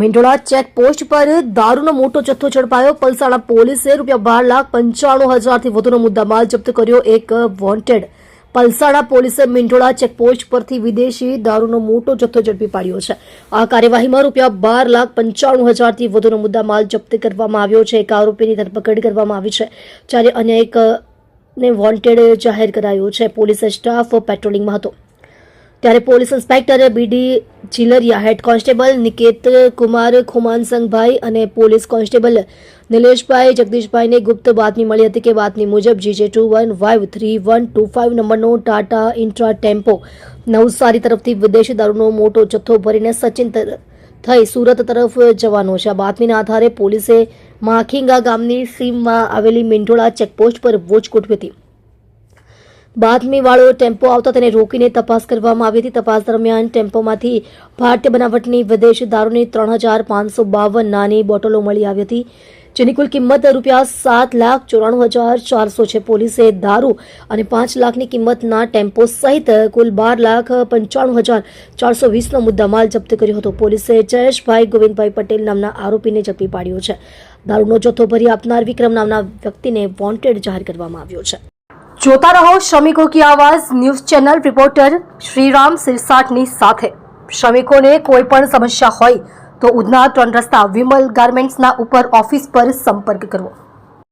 મેંઢોળા checkpost પર દારૂનો મોટો જથ્થો ઝડપાયો. પલસાણા પોલીસે રૂપિયા બાર લાખ પંચાણું હજારથી વધુનો મુદ્દામાલ જપ્ત કર્યો. એક વોન્ટેડ પલસાણા પોલીસે મીંઢોળા ચેકપોસ્ટ પરથી વિદેશી દારૂનો મોટો જથ્થો ઝડપી પાડ્યો છે. આ કાર્યવાહીમાં રૂપિયા બાર લાખ પંચાણું હજારથી વધુનો મુદ્દામાલ જપ્ત કરવામાં આવ્યો છે. એક આરોપીની ધરપકડ કરવામાં આવી છે, જ્યારે અન્ય એકને વોન્ટેડ જાહેર કરાયો છે. પોલીસ સ્ટાફ પેટ્રોલિંગમાં હતો. ત્યારે police inspector B D Chilariya, head constable Niket Kumar ખુમાનસંગભાઈ અને પોલીસ કોન્સ્ટેબલ નિલેશભાઈ જગદીશભાઈને ગુપ્ત બાતમી મળી હતી કે બાતમી મુજબ GJ two one five three one two five નંબરનો ટાટા ઇન્ટ્રા ટેમ્પો નવસારી તરફથી વિદેશી દારૂનો મોટો જથ્થો ભરીને સચિન થઈ સુરત તરફ જવાનો છે. આ બાતમીના આધારે પોલીસે માખીંગા ગામની સીમમાં આવેલી મેંઢોળા ચેકપોસ્ટ પર વોચ ગોઠવી હતી. બાતમીવાળો ટેમ્પો આવતા તેને રોકીને તપાસ કરવામાં આવી હતી. તપાસ દરમિયાન ટેમ્પોમાંથી ભારતીય બનાવટની વિદેશ દારૂની ત્રણ હજાર પાંચસો બાવન નાની બોટલો મળી આવી હતી, જેની કુલ કિંમત રૂપિયા સાત લાખ ચોરાણું હજાર ચારસો છે. પોલીસે દારૂ અને પાંચ લાખની કિંમતના ટેમ્પો સહિત કુલ બાર લાખ પંચાણું હજાર ચારસો વીસનો મુદ્દામાલ જપ્ત કર્યો હતો. પોલીસે જયેશભાઈ ગોવિંદભાઈ પટેલ નામના આરોપીને ઝડપી પાડ્યો છે. દારૂનો જથ્થો ભરી આપનાર વિક્રમ નામના વ્યક્તિને વોન્ટેડ જાહેર કરવામાં આવ્યો છે. જોતા રહો શ્રમિકો કી આવાજ ન્યૂઝ ચેનલ રિપોર્ટર શ્રીરામ સિરસાટની સાથે. શ્રમિકોને કોઈ પણ સમસ્યા હોય તો ઉધના ત્રણ રસ્તા વિમલ ગાર્મેન્ટ્સના ઉપર ઓફિસ પર સંપર્ક કરવો.